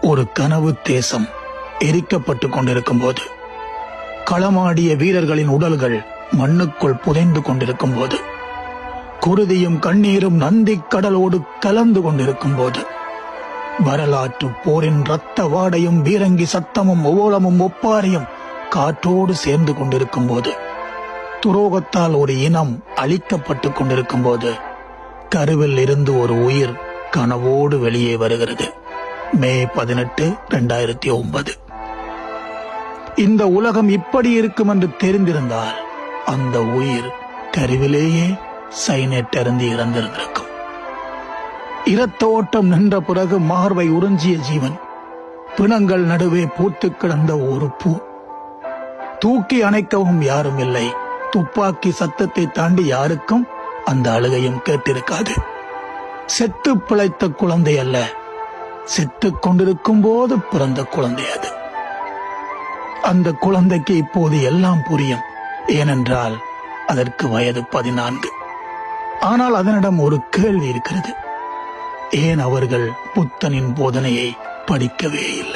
ஒரு கனவு தேசம் எரிக்கப்பட்டு கொண்டிருக்கும் போது களமாடிய வீரர்களின் உடல்கள் மண்ணுக்குள் புதைந்து கொண்டிருக்கும் போது குருதியும் கண்ணீரும் நந்தி கடலோடு கலந்து கொண்டிருக்கும் போது வரலாற்று போரின் ரத்த வாடையும் பீரங்கி சத்தமும் ஓலமும் ஒப்பாரியும் காற்றோடு சேர்ந்து கொண்டிருக்கும் போது துரோகத்தால் ஒரு இனம் அழிக்கப்பட்டுக் கொண்டிருக்கும் போது கருவில் இருந்து ஒரு உயிர் கனவோடு வெளியே வருகிறது. மே பதினெட்டு இரண்டாயிரத்தி ஒன்பது. இந்த உலகம் இப்படி இருக்கும் என்று தெரிந்திருந்தால் அந்த உயிர் தெருவிலேயே சைனெட் அருந்தி இறந்திருந்திருக்கும். இரத்த ஓட்டம் நின்ற பிறகு மார்பை உறிஞ்சிய ஜீவன் பிணங்கள் நடுவே பூத்து கிடந்த ஒரு பூ. தூக்கி அணைக்கவும் யாரும் இல்லை. துப்பாக்கி சத்தத்தை தாண்டி யாருக்கும் அந்த அழுகையும் கேட்டிருக்காது. செத்து பிழைத்த குழந்தை அல்ல. செத்துக் கொண்டிருக்கும் போது பிறந்த குழந்தை அது. அந்த குழந்தைக்கு இப்போது எல்லாம் புரியும். ஏனென்றால் அதற்கு வயது பதினான்கு. ஆனால் அதனிடம் ஒரு கேள்வி இருக்கிறது. ஏன் அவர்கள் புத்தனின் போதனையை படிக்கவே இல்லை?